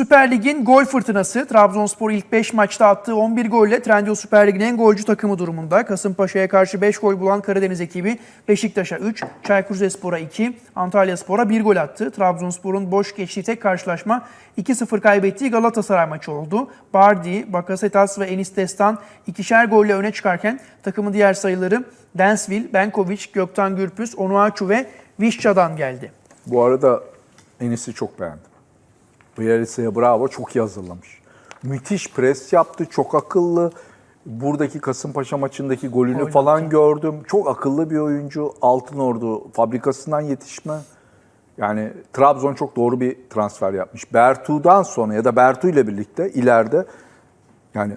Süper Lig'in gol fırtınası Trabzonspor ilk 5 maçta attığı 11 golle Trendyol Süper Lig'in en golcü takımı durumunda. Kasımpaşa'ya karşı 5 gol bulan Karadeniz ekibi Beşiktaş'a 3, Çaykur Rizespor'a 2, Antalyaspor'a 1 gol attı. Trabzonspor'un boş geçtiği tek karşılaşma 2-0 kaybettiği Galatasaray maçı oldu. Bardi, Bakasetas ve Enis Destan ikişer golle öne çıkarken takımın diğer sayıları Densville, Benkovic, Göktan Gürpüz, Onuachu ve Vişça'dan geldi. Bu arada Enis'i çok beğendim. Bielitsa'ya bravo, çok iyi hazırlamış. Müthiş pres yaptı, çok akıllı. Buradaki Kasımpaşa maçındaki golünü Gol falan gördüm. Çok akıllı bir oyuncu. Altınordu fabrikasından yetişme. Yani Trabzon çok doğru bir transfer yapmış. Bertu'dan sonra ya da Bertu ile birlikte ileride yani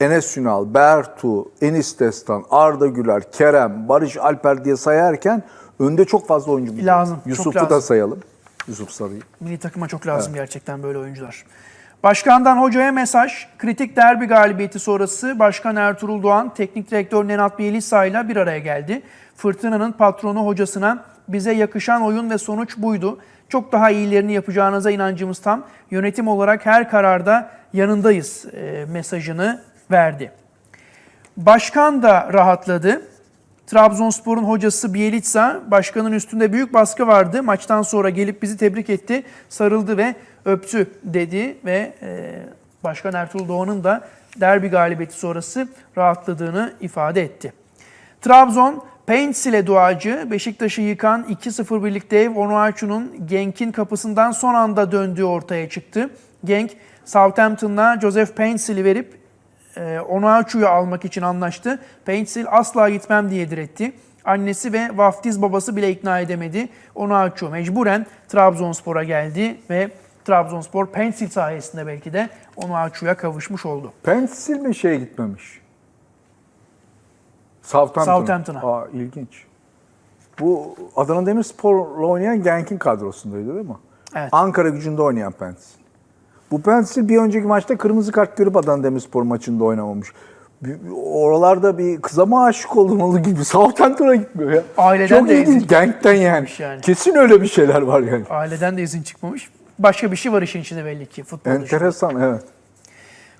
Enes Ünal, Bertu, Enis Destan, Arda Güler, Kerem, Barış Alper diye sayarken önde çok fazla oyuncu gidiyor. Lazım, Yusuf'u da lazım. sayalım. Yusuf Sarı'yı. Milli takıma çok lazım gerçekten böyle oyuncular. Başkandan hocaya mesaj. Kritik derbi galibiyeti sonrası Başkan Ertuğrul Doğan, Teknik Direktör Nenat Bielitsa ile bir araya geldi. Fırtına'nın patronu hocasına bize yakışan oyun ve sonuç buydu. Çok daha iyilerini yapacağınıza inancımız tam. Yönetim olarak her kararda yanındayız e, mesajını verdi. Başkan da rahatladı. Trabzonspor'un hocası Bielitsa, başkanın üstünde büyük baskı vardı. Maçtan sonra gelip bizi tebrik etti, sarıldı ve öptü dedi ve e, Başkan Ertuğrul Doğan'ın da derbi galibiyeti sonrası rahatladığını ifade etti. Trabzon, Paints ile duacı, Beşiktaş'ı yıkan 2-0 birlikte ev Onuachu'nun Genk'in kapısından son anda döndüğü ortaya çıktı. Genk, Southampton'la Joseph Paints'ili verip e, Onuachu'yu almak için anlaştı. Paintsil asla gitmem diye diretti. Annesi ve vaftiz babası bile ikna edemedi. Onuachu mecburen Trabzonspor'a geldi ve Trabzonspor Paintsil sayesinde belki de Onuachu'ya kavuşmuş oldu. Pensil mi şeye gitmemiş? Southampton'a. Southampton'a. Aa ilginç. Bu Adana Demirspor'la oynayan Genk'in kadrosundaydı değil mi? Evet. Ankara gücünde oynayan Pensil. Bu Pensil bir önceki maçta kırmızı kart görüp Adana Demirspor maçında oynamamış. Oralarda bir kıza mı aşık olmalı gibi Southampton'a gitmiyor ya. Aileden Çok de ilginç. izin Genk'ten yani. yani. Kesin öyle bir şeyler var yani. Aileden de izin çıkmamış. Başka bir şey var işin içinde belli ki futbol dışında. Enteresan evet.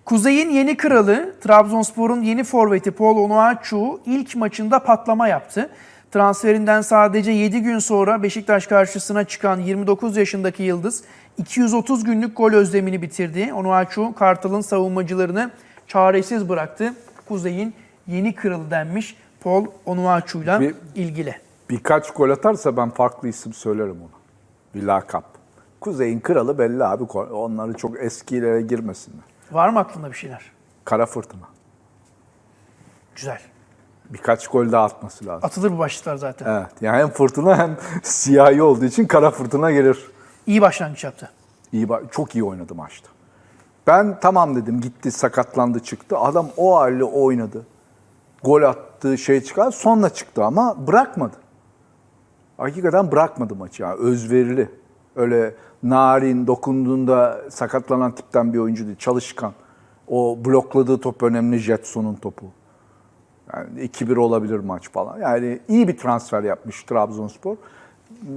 Kuzey'in yeni kralı, Trabzonspor'un yeni forveti Paul Onuachu ilk maçında patlama yaptı. Transferinden sadece 7 gün sonra Beşiktaş karşısına çıkan 29 yaşındaki Yıldız 230 günlük gol özlemini bitirdi. Onuachu Kartal'ın savunmacılarını çaresiz bıraktı. Kuzey'in yeni kralı denmiş Paul Onuachu'yla Bir- ilgili. Birkaç gol atarsa ben farklı isim söylerim ona. Bir lakap. Kuzey'in kralı belli abi. Onları çok eskilere girmesinler. Var mı aklında bir şeyler? Kara fırtına. Güzel. Birkaç gol daha atması lazım. Atılır bu başlıklar zaten. Evet. Yani hem fırtına hem siyahi olduğu için kara fırtına gelir. İyi başlangıç yaptı. İyi, çok iyi oynadı maçta. Ben tamam dedim gitti sakatlandı çıktı. Adam o halde oynadı. Gol attı şey çıkar sonra çıktı ama bırakmadı. Hakikaten bırakmadı maçı yani özverili. Öyle narin dokunduğunda sakatlanan tipten bir oyuncu değil. Çalışkan. O blokladığı top önemli Jetson'un topu. Yani 2-1 olabilir maç falan. Yani iyi bir transfer yapmış Trabzonspor.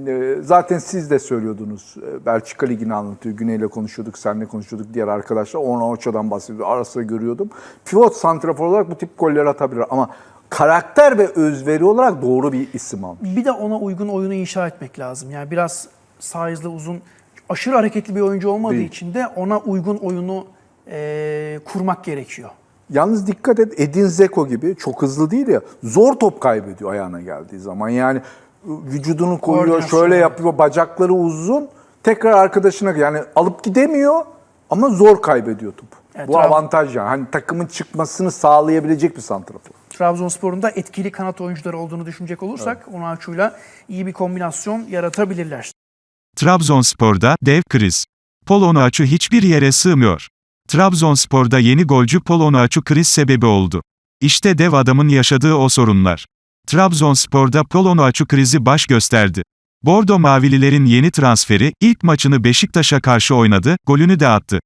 Ee, Zaten siz de söylüyordunuz. Ee, Belçika Ligi'ni anlatıyor. Güney'le konuşuyorduk, senle konuşuyorduk. Diğer arkadaşlar ona Oça'dan bahsediyor. Ara sıra görüyordum. Pivot santrafor olarak bu tip golleri atabilir ama karakter ve özveri olarak doğru bir isim almış. Bir de ona uygun oyunu inşa etmek lazım. Yani biraz sağ hızlı uzun, aşırı hareketli bir oyuncu olmadığı Değil. için de ona uygun oyunu eee, kurmak gerekiyor. Yalnız dikkat et Edin Zeko gibi çok hızlı değil ya zor top kaybediyor ayağına geldiği zaman. Yani vücudunu koyuyor şöyle yapıyor bacakları uzun tekrar arkadaşına yani alıp gidemiyor ama zor kaybediyor topu. Evet, Bu Trab- avantaj yani. Hani takımın çıkmasını sağlayabilecek bir santrafor. Trabzonspor'un da etkili kanat oyuncuları olduğunu düşünecek olursak Onuachu'yla iyi bir kombinasyon yaratabilirler. Trabzonspor'da dev kriz. Pol Onuachu hiçbir yere sığmıyor. Trabzonspor'da yeni golcü Pol Onuachu kriz sebebi oldu. İşte dev adamın yaşadığı o sorunlar. Trabzonspor'da Pol Onuachu krizi baş gösterdi. Bordo Mavililerin yeni transferi, ilk maçını Beşiktaş'a karşı oynadı, golünü de attı.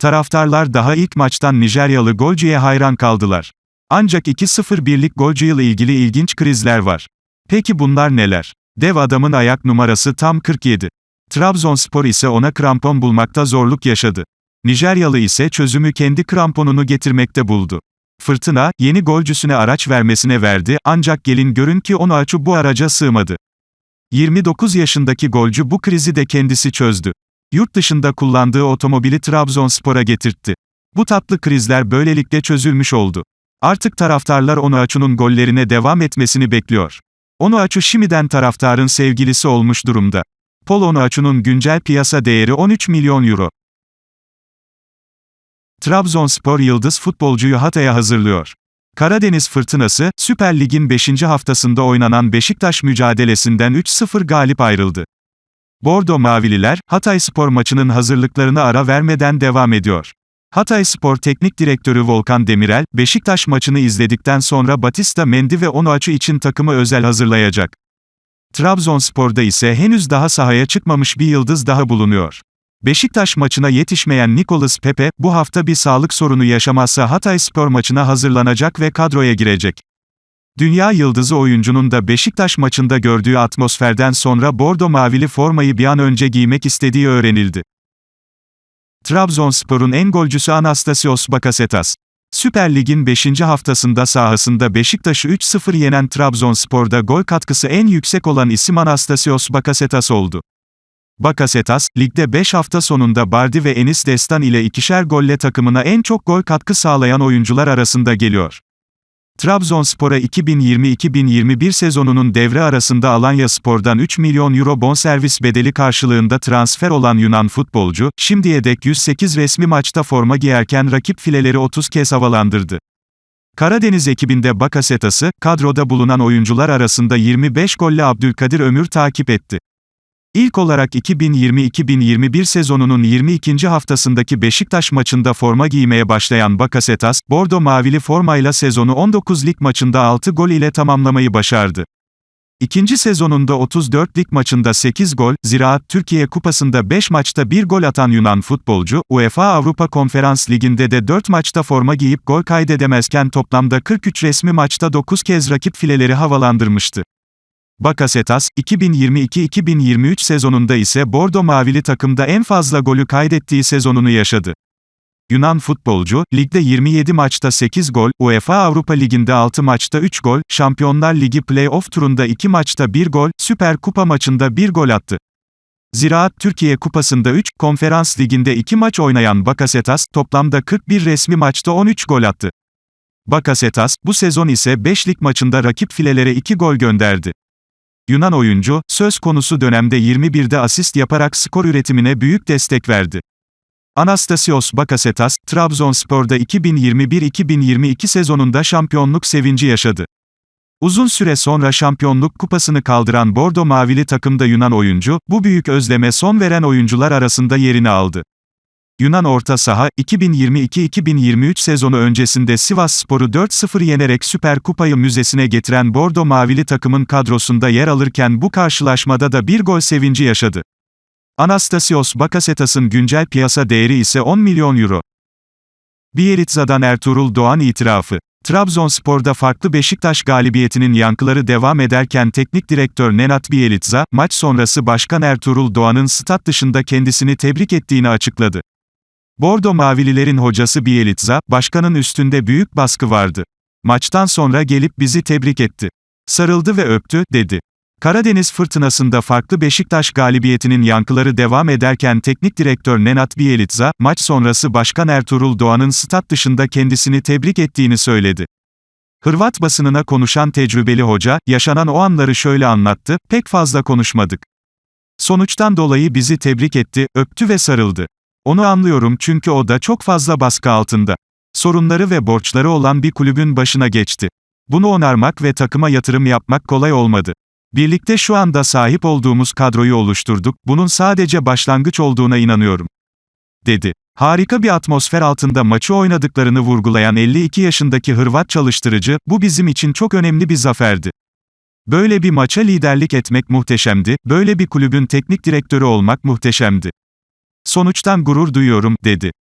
Taraftarlar daha ilk maçtan Nijeryalı golcüye hayran kaldılar. Ancak 2-0 birlik golcüyle ilgili ilginç krizler var. Peki bunlar neler? Dev adamın ayak numarası tam 47. Trabzonspor ise ona krampon bulmakta zorluk yaşadı. Nijeryalı ise çözümü kendi kramponunu getirmekte buldu. Fırtına, yeni golcüsüne araç vermesine verdi ancak gelin görün ki onu açı bu araca sığmadı. 29 yaşındaki golcü bu krizi de kendisi çözdü. Yurt dışında kullandığı otomobili Trabzonspor'a getirtti. Bu tatlı krizler böylelikle çözülmüş oldu. Artık taraftarlar Onuachu'nun gollerine devam etmesini bekliyor. Onuachu şimdiden taraftarın sevgilisi olmuş durumda. Paul Onuachu'nun güncel piyasa değeri 13 milyon euro. Trabzonspor yıldız futbolcuyu Hatay'a hazırlıyor. Karadeniz Fırtınası, Süper Lig'in 5. haftasında oynanan Beşiktaş mücadelesinden 3-0 galip ayrıldı. Bordo Mavililer, Hatay Spor maçının hazırlıklarına ara vermeden devam ediyor. Hatay Spor Teknik Direktörü Volkan Demirel, Beşiktaş maçını izledikten sonra Batista Mendy ve Onuachu için takımı özel hazırlayacak. Trabzonspor'da ise henüz daha sahaya çıkmamış bir yıldız daha bulunuyor. Beşiktaş maçına yetişmeyen Nicolas Pepe, bu hafta bir sağlık sorunu yaşamazsa Hatay Spor maçına hazırlanacak ve kadroya girecek. Dünya yıldızı oyuncunun da Beşiktaş maçında gördüğü atmosferden sonra bordo mavili formayı bir an önce giymek istediği öğrenildi. Trabzonspor'un en golcüsü Anastasios Bakasetas. Süper Lig'in 5. haftasında sahasında Beşiktaş'ı 3-0 yenen Trabzonspor'da gol katkısı en yüksek olan isim Anastasios Bakasetas oldu. Bakasetas, ligde 5 hafta sonunda Bardi ve Enis Destan ile ikişer golle takımına en çok gol katkı sağlayan oyuncular arasında geliyor. Trabzonspor'a 2020-2021 sezonunun devre arasında Alanya Spor'dan 3 milyon euro bonservis bedeli karşılığında transfer olan Yunan futbolcu, şimdiye dek 108 resmi maçta forma giyerken rakip fileleri 30 kez havalandırdı. Karadeniz ekibinde Bakasetas'ı, kadroda bulunan oyuncular arasında 25 golle Abdülkadir Ömür takip etti. İlk olarak 2020-2021 sezonunun 22. haftasındaki Beşiktaş maçında forma giymeye başlayan Bakasetas, bordo mavili formayla sezonu 19 lig maçında 6 gol ile tamamlamayı başardı. İkinci sezonunda 34 lig maçında 8 gol, Ziraat Türkiye Kupası'nda 5 maçta 1 gol atan Yunan futbolcu, UEFA Avrupa Konferans Ligi'nde de 4 maçta forma giyip gol kaydedemezken toplamda 43 resmi maçta 9 kez rakip fileleri havalandırmıştı. Bakasetas, 2022-2023 sezonunda ise Bordo Mavili takımda en fazla golü kaydettiği sezonunu yaşadı. Yunan futbolcu, ligde 27 maçta 8 gol, UEFA Avrupa Ligi'nde 6 maçta 3 gol, Şampiyonlar Ligi play-off turunda 2 maçta 1 gol, Süper Kupa maçında 1 gol attı. Ziraat Türkiye Kupası'nda 3, Konferans Ligi'nde 2 maç oynayan Bakasetas, toplamda 41 resmi maçta 13 gol attı. Bakasetas, bu sezon ise 5 lig maçında rakip filelere 2 gol gönderdi. Yunan oyuncu, söz konusu dönemde 21'de asist yaparak skor üretimine büyük destek verdi. Anastasios Bakasetas, Trabzonspor'da 2021-2022 sezonunda şampiyonluk sevinci yaşadı. Uzun süre sonra şampiyonluk kupasını kaldıran Bordo Mavili takımda Yunan oyuncu, bu büyük özleme son veren oyuncular arasında yerini aldı. Yunan orta saha, 2022-2023 sezonu öncesinde Sivas Spor'u 4-0 yenerek Süper Kupayı müzesine getiren Bordo Mavili takımın kadrosunda yer alırken bu karşılaşmada da bir gol sevinci yaşadı. Anastasios Bakasetas'ın güncel piyasa değeri ise 10 milyon euro. Bielitsa'dan Ertuğrul Doğan itirafı. Trabzonspor'da farklı Beşiktaş galibiyetinin yankıları devam ederken teknik direktör Nenat Bielitsa, maç sonrası Başkan Ertuğrul Doğan'ın stat dışında kendisini tebrik ettiğini açıkladı. Bordo Mavililerin hocası Bielitsa, başkanın üstünde büyük baskı vardı. Maçtan sonra gelip bizi tebrik etti. Sarıldı ve öptü, dedi. Karadeniz fırtınasında farklı Beşiktaş galibiyetinin yankıları devam ederken teknik direktör Nenat Bielitsa, maç sonrası Başkan Ertuğrul Doğan'ın stat dışında kendisini tebrik ettiğini söyledi. Hırvat basınına konuşan tecrübeli hoca, yaşanan o anları şöyle anlattı, pek fazla konuşmadık. Sonuçtan dolayı bizi tebrik etti, öptü ve sarıldı. Onu anlıyorum çünkü o da çok fazla baskı altında. Sorunları ve borçları olan bir kulübün başına geçti. Bunu onarmak ve takıma yatırım yapmak kolay olmadı. Birlikte şu anda sahip olduğumuz kadroyu oluşturduk, bunun sadece başlangıç olduğuna inanıyorum. Dedi. Harika bir atmosfer altında maçı oynadıklarını vurgulayan 52 yaşındaki Hırvat çalıştırıcı, bu bizim için çok önemli bir zaferdi. Böyle bir maça liderlik etmek muhteşemdi, böyle bir kulübün teknik direktörü olmak muhteşemdi. Sonuçtan gurur duyuyorum, dedi.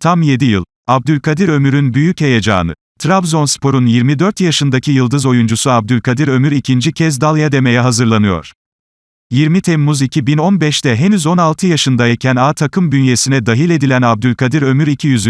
Tam 7 yıl. Abdülkadir Ömür'ün büyük heyecanı. Trabzonspor'un 24 yaşındaki yıldız oyuncusu Abdülkadir Ömür ikinci kez Dalya demeye hazırlanıyor. 20 Temmuz 2015'te henüz 16 yaşındayken A takım bünyesine dahil edilen Abdülkadir Ömür 200.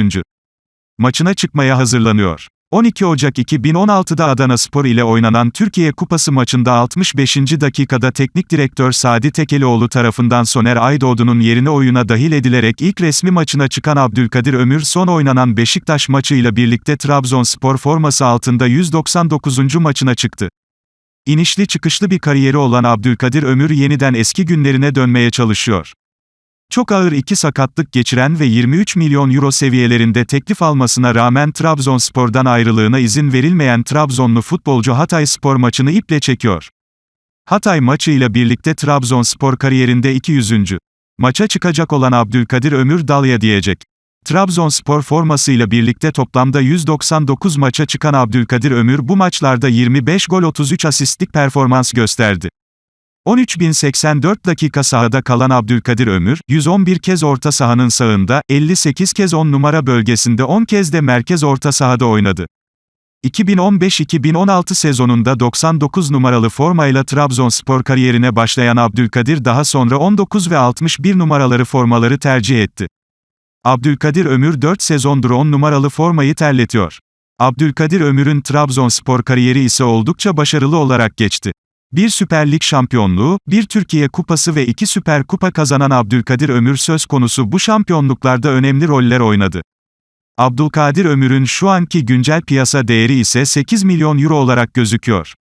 maçına çıkmaya hazırlanıyor. 12 Ocak 2016'da Adana Spor ile oynanan Türkiye Kupası maçında 65. dakikada teknik direktör Sadi Tekelioğlu tarafından Soner Aydoğdu'nun yerine oyuna dahil edilerek ilk resmi maçına çıkan Abdülkadir Ömür son oynanan Beşiktaş maçıyla birlikte Trabzonspor forması altında 199. maçına çıktı. İnişli çıkışlı bir kariyeri olan Abdülkadir Ömür yeniden eski günlerine dönmeye çalışıyor. Çok ağır iki sakatlık geçiren ve 23 milyon euro seviyelerinde teklif almasına rağmen Trabzonspor'dan ayrılığına izin verilmeyen Trabzonlu futbolcu Hatay Spor maçını iple çekiyor. Hatay maçıyla birlikte Trabzonspor kariyerinde 200. maça çıkacak olan Abdülkadir Ömür Dalya diyecek. Trabzonspor formasıyla birlikte toplamda 199 maça çıkan Abdülkadir Ömür bu maçlarda 25 gol 33 asistlik performans gösterdi. 13.084 dakika sahada kalan Abdülkadir Ömür, 111 kez orta sahanın sağında, 58 kez 10 numara bölgesinde 10 kez de merkez orta sahada oynadı. 2015-2016 sezonunda 99 numaralı formayla Trabzonspor kariyerine başlayan Abdülkadir daha sonra 19 ve 61 numaraları formaları tercih etti. Abdülkadir Ömür 4 sezondur 10 numaralı formayı terletiyor. Abdülkadir Ömür'ün Trabzonspor kariyeri ise oldukça başarılı olarak geçti. Bir Süper Lig şampiyonluğu, bir Türkiye Kupası ve iki Süper Kupa kazanan Abdülkadir Ömür söz konusu bu şampiyonluklarda önemli roller oynadı. Abdülkadir Ömür'ün şu anki güncel piyasa değeri ise 8 milyon euro olarak gözüküyor.